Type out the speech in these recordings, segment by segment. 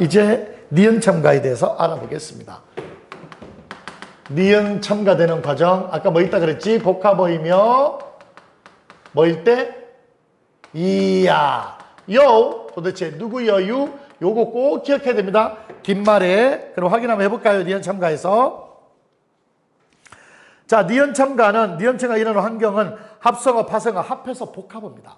이제 니은 첨가에 대해서 알아보겠습니다. 니은 첨가되는 과정 아까 뭐 있다 그랬지? 복합어이며 뭐일 때? 이야 요 도대체 누구여유 요거 꼭 기억해야 됩니다. 뒷말에 그럼 확인 한번 해볼까요? 니은 첨가에서 자 니은 첨가는 니은 첨가 이런 환경은 합성어 파성어 합해서 복합어입니다.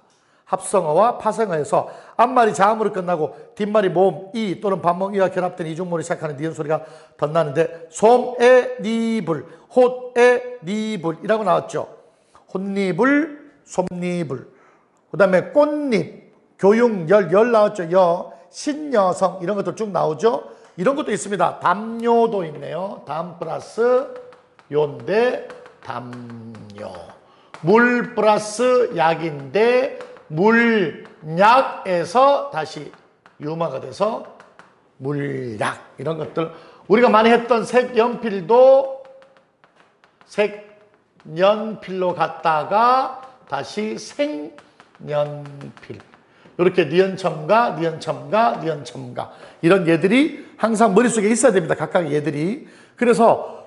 합성어와 파성어에서 앞말이 자음으로 끝나고 뒷말이 모음, 이 또는 반목 이와 결합된 이중모를 시작하는 니은 소리가 덧나는데 솜에 니불, 홑에 니불이라고 나왔죠. 혼니불, 솜니불. 그 다음에 꽃잎, 교육, 열, 열 나왔죠. 여, 신여성 이런 것도 쭉 나오죠. 이런 것도 있습니다. 담요도 있네요. 담 플러스 요인데 담요. 물 플러스 약인데 물약에서 다시 유마가 돼서 물약 이런 것들 우리가 많이 했던 색연필도 색연필로 갔다가 다시 생연필 이렇게 니은첨가 니은첨가 니은첨가 이런 얘들이 항상 머릿속에 있어야 됩니다 각각 얘들이 그래서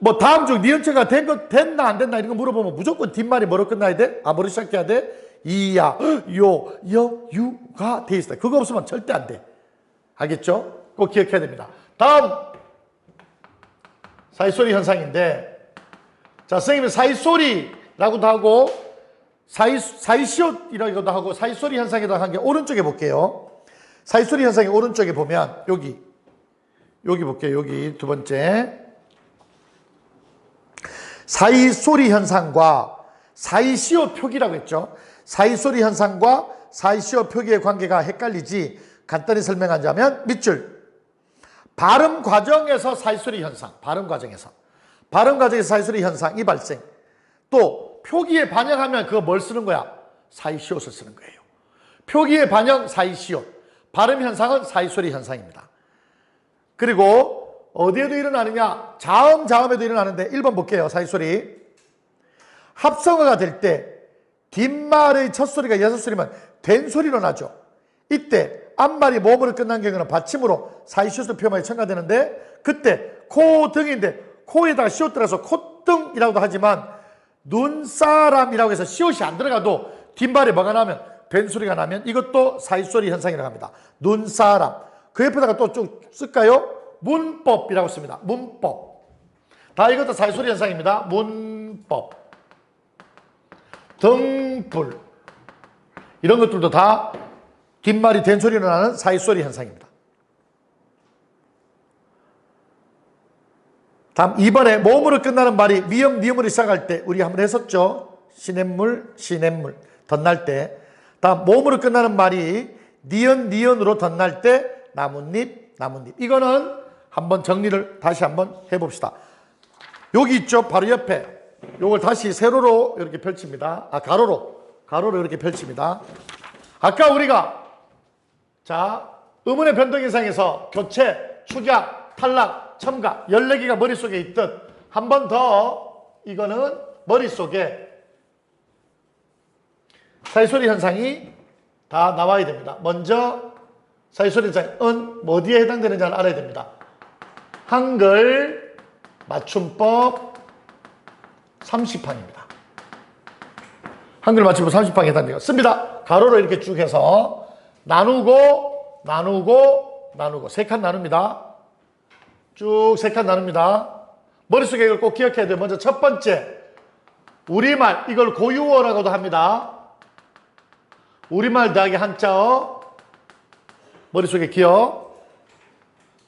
뭐 다음 중 니은체가 된거 됐나 안 됐나 이런 거 물어보면 무조건 뒷말이 뭐로 끝나야 돼? 아 뭐로 시작해야 돼? 이야 요 여 유가 돼 있어. 그거 없으면 절대 안 돼. 알겠죠? 꼭 기억해야 됩니다. 다음 사이소리 현상인데 자 선생님은 사이소리라고도 하고 사이 사이시옷이라고도 하고 사이소리 현상이라고 하는 게 오른쪽에 볼게요. 사이소리 현상이 오른쪽에 보면 여기 여기 볼게요. 여기 두 번째 사이소리 현상과 사이시오 표기라고 했죠. 사이소리 현상과 사이시오 표기의 관계가 헷갈리지 간단히 설명하자면 밑줄 발음 과정에서 사이소리 현상 발음 과정에서 발음 과정에서 사이소리 현상이 발생 또 표기에 반영하면 그거 뭘 쓰는 거야? 사이시옷을 쓰는 거예요. 표기에 반영 사이시옷 발음 현상은 사이소리 현상입니다. 그리고 어디에도 일어나느냐? 자음, 자음에도 일어나는데 1번 볼게요. 사이소리. 합성어가 될 때 뒷말의 첫 소리가 여섯 소리면 된 소리로 나죠. 이때 앞말이 모음으로 끝난 경우는 받침으로 사이시옷을 표현하여 첨가되는데 그때 코 등인데 코에다가 시옷 들어서 콧등이라고도 하지만 눈사람이라고 해서 시옷이 안 들어가도 뒷말에 뭐가 나면 된 소리가 나면 이것도 사이소리 현상이라고 합니다. 눈사람. 그 옆에다가 또 쭉 쓸까요? 문법이라고 씁니다. 문법. 다 이것도 사이소리 현상입니다. 문법. 등불. 이런 것들도 다 뒷말이 된 소리로 나는 사이소리 현상입니다. 다음 2번에 모음으로 끝나는 말이 미음, 니음으로 시작할 때 우리 한번 했었죠. 시냇물, 시냇물 덧날 때. 다음 모음으로 끝나는 말이 니은, 니은으로 덧날 때 나뭇잎, 나뭇잎. 이거는 한번 정리를 다시 한번 해봅시다. 여기 있죠. 바로 옆에. 요걸 다시 세로로 이렇게 펼칩니다. 아, 가로로. 가로로 이렇게 펼칩니다. 아까 우리가 자, 음운의 변동 현상에서 교체, 축약, 탈락, 첨가 14개가 머릿속에 있듯 한 번 더 이거는 머릿속에 사이소리 현상이 다 나와야 됩니다. 먼저 사이소리 현상 은뭐 어디에 해당되는지를 알아야 됩니다. 한글 맞춤법 30판입니다. 한글 맞춤법 30판에 해당돼요. 씁니다. 가로로 이렇게 쭉 해서 나누고 나누고 나누고 세 칸 나눕니다. 쭉 세 칸 나눕니다. 머릿속에 이걸 꼭 기억해야 돼요. 먼저 첫 번째 우리말 이걸 고유어라고도 합니다. 우리말 더하기 한자어 머릿속에 기억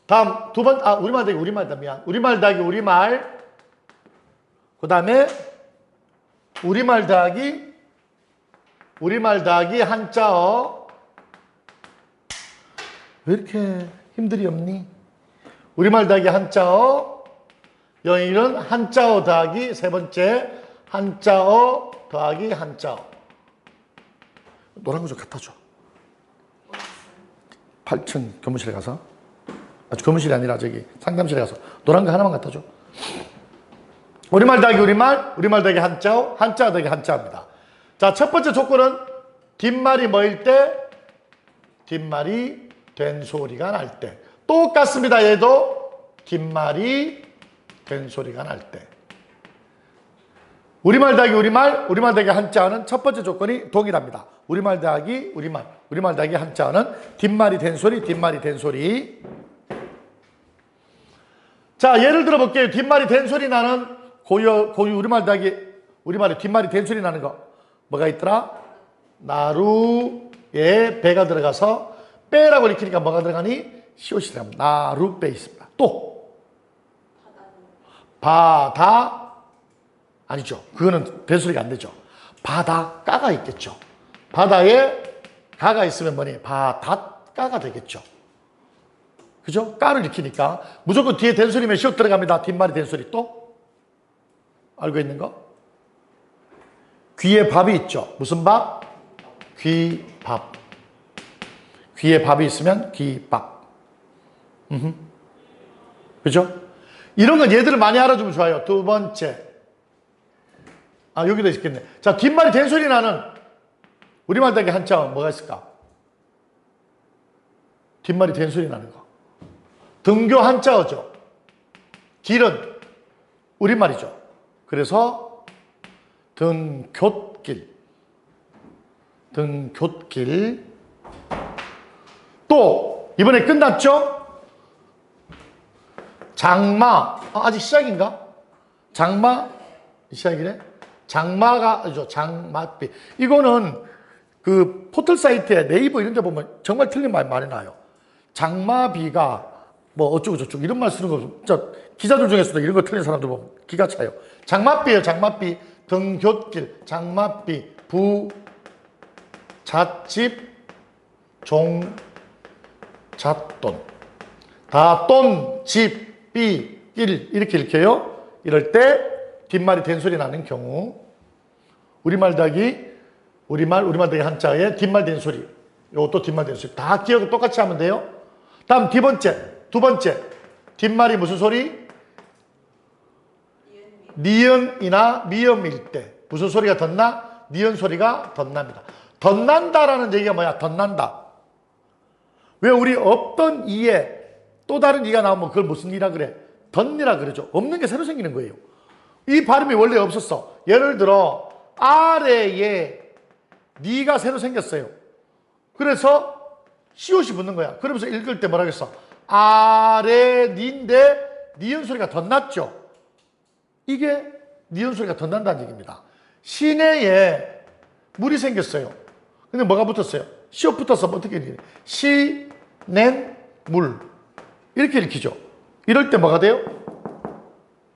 다음 두 번, 아, 우리말 더하기 우리말 다, 미안. 우리말 더하기 우리말. 그 다음에 우리말 더하기, 우리말 더하기 한자어. 왜 이렇게 힘들이 없니? 우리말 더하기 한자어. 영일은 한자어 더하기 세 번째, 한자어 더하기 한자어. 노란 거 좀 갖다 줘. 8층 교무실에 가서. 아, 교무실이 아니라 저기 상담실에 가서 노란 거 하나만 갖다 줘. 우리말 더하기 우리말, 우리말 더하기 한자어, 한자 더하기 한자입니다. 자, 첫 번째 조건은 뒷말이 뭐일 때? 뒷말이 된 소리가 날 때. 똑같습니다. 얘도 뒷말이 된 소리가 날 때. 우리말 더하기 우리말, 우리말 더하기 한자어는 첫 번째 조건이 동일합니다. 우리말 더하기 우리말, 우리말 더하기 한자어는 뒷말이 된 소리, 뒷말이 된 소리. 자, 예를 들어 볼게요. 뒷말이 된 소리 나는 고유, 고유 우리말 더하기 우리말에 뒷말이 된 소리 나는 거. 뭐가 있더라? 나루에 배가 들어가서 빼라고 읽히니까 뭐가 들어가니? 시옷이 들어갑니다. 나루 빼 있습니다. 또 바다 아니죠. 그거는 배소리가 안 되죠. 바다가가 있겠죠. 바다에 가가 있으면 뭐니? 바닷가가 되겠죠. 그죠? 까를 익히니까 무조건 뒤에 된소리면 시옷 들어갑니다. 뒷말이 된소리 또 알고 있는 거? 귀에 밥이 있죠. 무슨 밥? 귀밥. 귀에 밥이 있으면 귀밥. 음흠. 그죠? 이런 건 얘들을 많이 알아주면 좋아요. 두 번째. 아, 여기도 있겠네. 자, 뒷말이 된 소리 나는 우리말 되게 한자 뭐가 있을까? 뒷말이 된 소리 나는 거. 등교 한자어죠. 길은 우리말이죠. 그래서 등굣길. 등굣길. 또 이번에 끝났죠? 장마. 아, 아직 시작인가? 장마 시작이네. 장마가 아니죠. 장맛비. 이거는 그 포털 사이트에 네이버 이런 데 보면 정말 틀린 말 많이 나요. 장마비가 뭐 어쩌고 저쩌고 이런 말 쓰는 거 진짜 기자들 중에서도 이런 거 틀린 사람들 보면 기가 차요. 장맛비예요. 장맛비. 등굣길, 장맛비, 부 잣집, 종 잣돈. 다돈, 집, 비, 길 이렇게 읽혀요. 이럴 때 뒷말이 된 소리 나는 경우 우리말 더하기 우리말 우리말 더하기 한자에 뒷말 된 소리 요것도 뒷말 된 소리 다 기억을 똑같이 하면 돼요. 다음 두 번째 두 번째 뒷말이 무슨 소리? 니은이나 미음일 때 무슨 소리가 덧나? 니은 소리가 덧납니다. 덧난다라는 얘기가 뭐야? 덧난다. 왜 우리 없던 이에 또 다른 이가 나오면 그걸 무슨 이라 그래? 덧니라 그러죠. 없는 게 새로 생기는 거예요. 이 발음이 원래 없었어. 예를 들어 아래에 니가 새로 생겼어요. 그래서 시옷이 붙는 거야. 그러면서 읽을 때 뭐라겠어? 아래 니인데 니은 소리가 덧났죠. 이게 니은 소리가 덧난다는 얘기입니다. 시내에 물이 생겼어요. 근데 뭐가 붙었어요? 시옷 붙어서 어떻게 읽어요? 시, 낸, 물. 이렇게 읽히죠. 이럴 때 뭐가 돼요?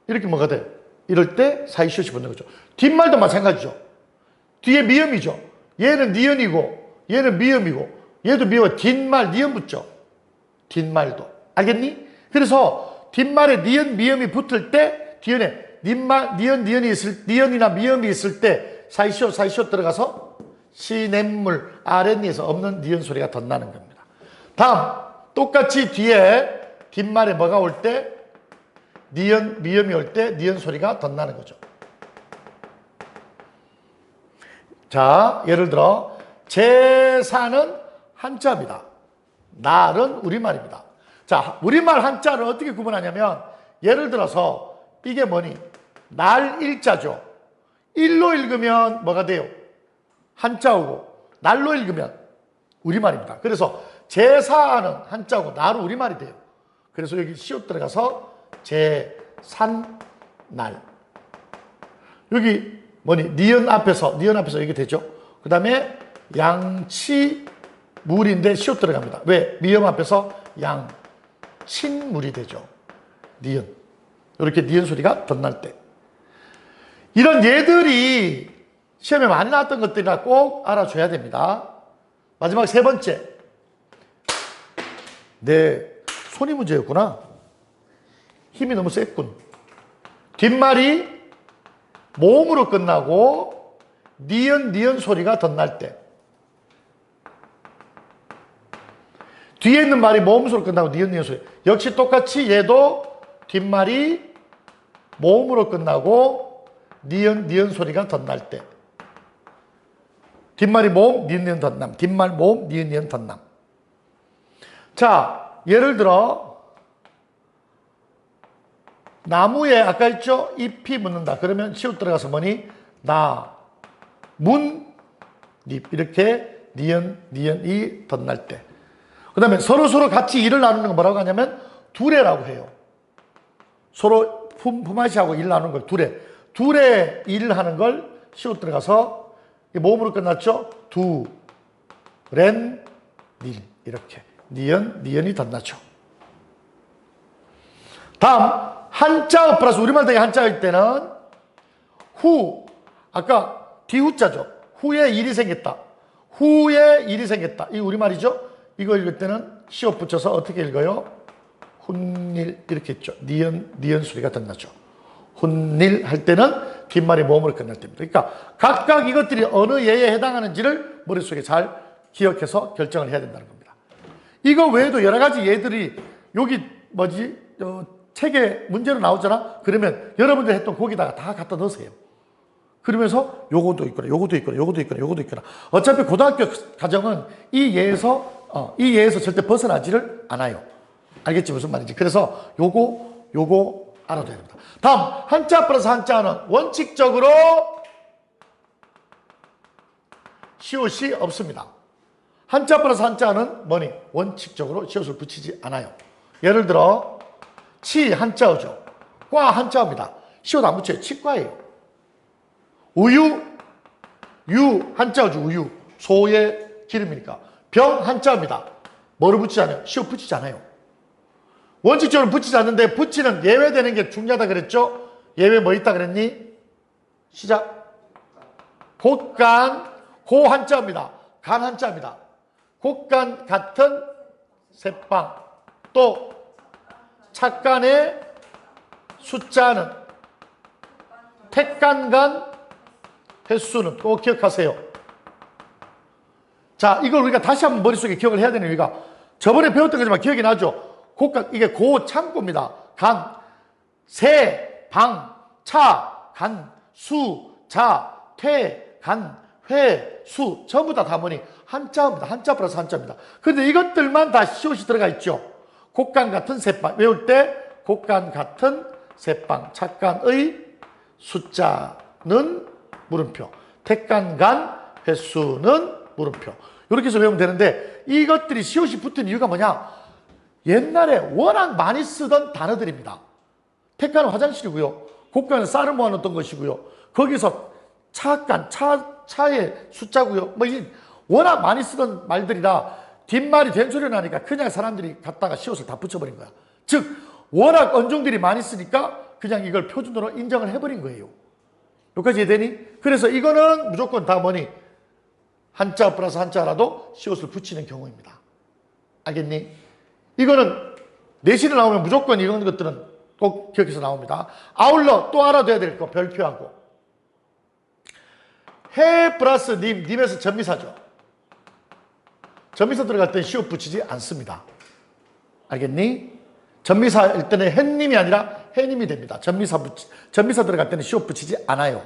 이렇게 뭐가 돼요? 이럴 때 사이 시옷이 붙는 거죠. 뒷말도 마찬가지죠. 뒤에 미음이죠. 얘는 니은이고 얘는 미음이고 얘도 미음 뒷말 니은 붙죠. 뒷말도. 알겠니? 그래서 뒷말에 니은 미음이 붙을 때 뒤에 니말 니은 니은이 있을 니은이나 미음이 있을 때 사이시옷 사이시옷 들어가서 시냇물 아랫니에서 없는 니은 소리가 덧나는 겁니다. 다음 똑같이 뒤에 뒷말에 뭐가 올 때 니은 미음이 올 때 니은 소리가 덧나는 거죠. 자, 예를 들어 제사는 한자입니다. 날은 우리말입니다. 자, 우리말 한자를 어떻게 구분하냐면 예를 들어서 이게 뭐니? 날 일자죠. 일로 읽으면 뭐가 돼요? 한자오고 날로 읽으면 우리말입니다. 그래서 제사는 한자고 날은 우리말이 돼요. 그래서 여기 시옷 들어가서 제산날 여기 뭐니 니은 앞에서 니은 앞에서 이게 되죠. 그 다음에 양치 물인데 시옷 들어갑니다. 왜? 미음 앞에서 양 친물이 되죠. 니은 이렇게 니은 소리가 덧날 때 이런 예들이 시험에 많이 나왔던 것들이라 꼭 알아줘야 됩니다. 마지막 세 번째 내 손이 문제였구나. 힘이 너무 셌군. 뒷말이 모음으로 끝나고 니은 니은 소리가 덧날 때 뒤에 있는 말이 모음 소리로 끝나고 니은 니은 소리 역시 똑같이 얘도 뒷말이 모음으로 끝나고 니은 니은 소리가 덧날 때 뒷말이 모음 니은 니은 덧남 뒷말 모음 니은 니은 덧남 자 예를 들어 나무에 아까 있죠? 잎이 묻는다. 그러면 시옷 들어가서 뭐니? 나, 문, 잎. 이렇게 니은, 니은이 덧날 때. 그 다음에 서로서로 같이 일을 나누는 건 뭐라고 하냐면 두레라고 해요. 서로 품, 품앗이하고 일 나누는 걸 두레. 두레 일을 하는 걸 시옷 들어가서 이 모음으로 끝났죠? 두, 렌, 닐. 이렇게. 니은, 니은이 덧나죠. 다음 한자 플러스 우리말 되게 한자일 때는 후 아까 뒤후자죠. 후에 일이 생겼다. 후에 일이 생겼다. 이 우리말이죠. 이거 읽을 때는 시옷 붙여서 어떻게 읽어요? 훈일 이렇게 했죠. 니은 니은 소리가 덧나죠. 훈일 할 때는 뒷말이 모음으로 끝날 때입니다. 그러니까 각각 이것들이 어느 예에 해당하는지를 머릿속에 잘 기억해서 결정을 해야 된다는 겁니다. 이거 외에도 여러 가지 예들이 여기 뭐지 어, 책에 문제로 나오잖아. 그러면 여러분들 했던 거기다가 다 갖다 넣으세요. 그러면서 요것도 있거나 요것도 있거나 요것도 있거나 요것도 있거나 어차피 고등학교 가정은 이 예에서 어, 이 예에서 절대 벗어나지를 않아요. 알겠지 무슨 말인지. 그래서 요거 요거 알아둬야 됩니다. 다음 한자 플러스 한자는 원칙적으로 시옷이 없습니다. 한자 플러스 한자는 뭐니? 원칙적으로 시옷을 붙이지 않아요. 예를 들어 치 한자어죠. 과 한자어입니다. 시옷 안 붙여요. 치과예요. 우유 유 한자어죠. 우유 소의 기름이니까 병 한자어입니다. 뭐를 붙이지 않아요? 시옷 붙이지 않아요. 원칙적으로 붙이지 않는데 붙이는 예외되는 게 중요하다 그랬죠? 예외 뭐 있다 그랬니? 시작. 곡간 고 한자입니다. 간 한자입니다. 곡간 같은 새빵 또 착간의 숫자는 택간간 횟수는 꼭 기억하세요. 자, 이걸 우리가 다시 한번 머릿속에 기억을 해야 되는 이유가 저번에 배웠던 거지만 기억이 나죠? 곡간, 이게 고 창고입니다. 간, 세, 방, 차, 간, 수, 자, 퇴, 간, 회, 수. 전부 다 다보니 한자입니다. 한자 플러스 한자입니다. 그런데 이것들만 다 시옷이 들어가 있죠. 곡간 같은 새빵. 외울 때 곡간 같은 새빵. 착간의 숫자는 물음표. 택간간 횟수는 물음표. 이렇게 해서 외우면 되는데 이것들이 시옷이 붙은 이유가 뭐냐? 옛날에 워낙 많이 쓰던 단어들입니다. 택간은 화장실이고요. 곡간은 쌀을 모아놓던 것이고요. 거기서 차간, 차, 차의 숫자고요. 뭐, 이 워낙 많이 쓰던 말들이라 뒷말이 된소리 나니까 그냥 사람들이 갖다가 시옷을 다 붙여버린 거야. 즉, 워낙 언종들이 많이 쓰니까 그냥 이걸 표준으로 인정을 해버린 거예요. 여기까지 이해되니? 그래서 이거는 무조건 다 뭐니? 한자 플러스 한자라도 시옷을 붙이는 경우입니다. 알겠니? 이거는 내신에 나오면 무조건 이런 것들은 꼭 기억해서 나옵니다. 아울러 또 알아둬야 될 거 별표하고 해 플러스 님, 님에서 전미사죠. 전미사 들어갈 땐 시옷 붙이지 않습니다. 알겠니? 전미사일 때는 햇님이 아니라 해님이 됩니다. 전미사 붙이, 전미사 들어갈 때는 시옷 붙이지 않아요.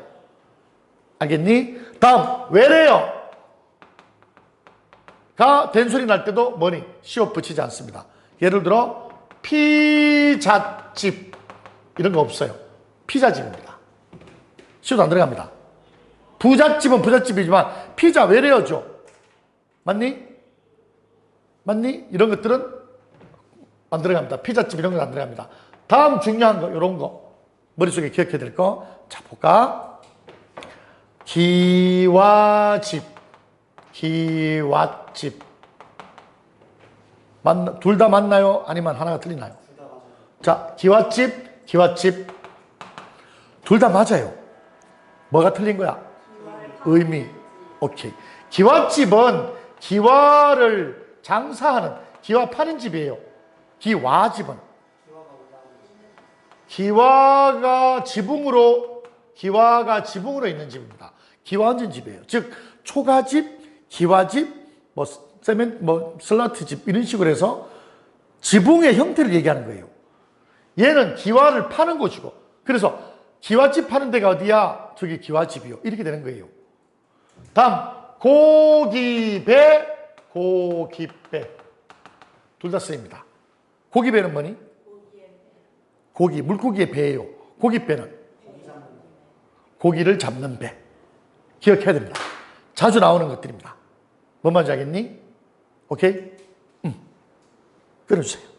알겠니? 다음 외래어 가 된소리 날 때도 뭐니? 시옷 붙이지 않습니다. 예를 들어 피자집 이런 거 없어요. 피자집입니다. 시옷 안 들어갑니다. 부잣집은 부잣집이지만 피자 외래어죠. 맞니? 맞니? 이런 것들은 안 들어갑니다. 피자집 이런 건 안 들어갑니다. 다음 중요한 거 이런 거 머릿속에 기억해야 될 거. 자 볼까? 기와집 기와집? 둘 다 맞나요? 아니면 하나가 틀리나요? 자 기와집 기와집 둘 다 맞아요. 뭐가 틀린 거야? 의미. 오케이. 기와집은 기와를 장사하는 기와 파는 집이에요. 기와집은 기와가 지붕으로 기와가 지붕으로 있는 집입니다. 기와얹은 집이에요. 즉 초가집, 기와집, 뭐 세멘 뭐 슬라트 집 이런 식으로 해서 지붕의 형태를 얘기하는 거예요. 얘는 기와를 파는 곳이고 그래서 기와집 파는 데가 어디야? 저기 기와집이요. 이렇게 되는 거예요. 다음 고기배 고기배 둘 다 쓰입니다. 고기배는 뭐니? 고기, 물고기의 배예요. 고기배는 고기를 잡는 배. 기억해야 됩니다. 자주 나오는 것들입니다. 뭔 말인지 알겠니? 오케이? 음. 끊어주세요.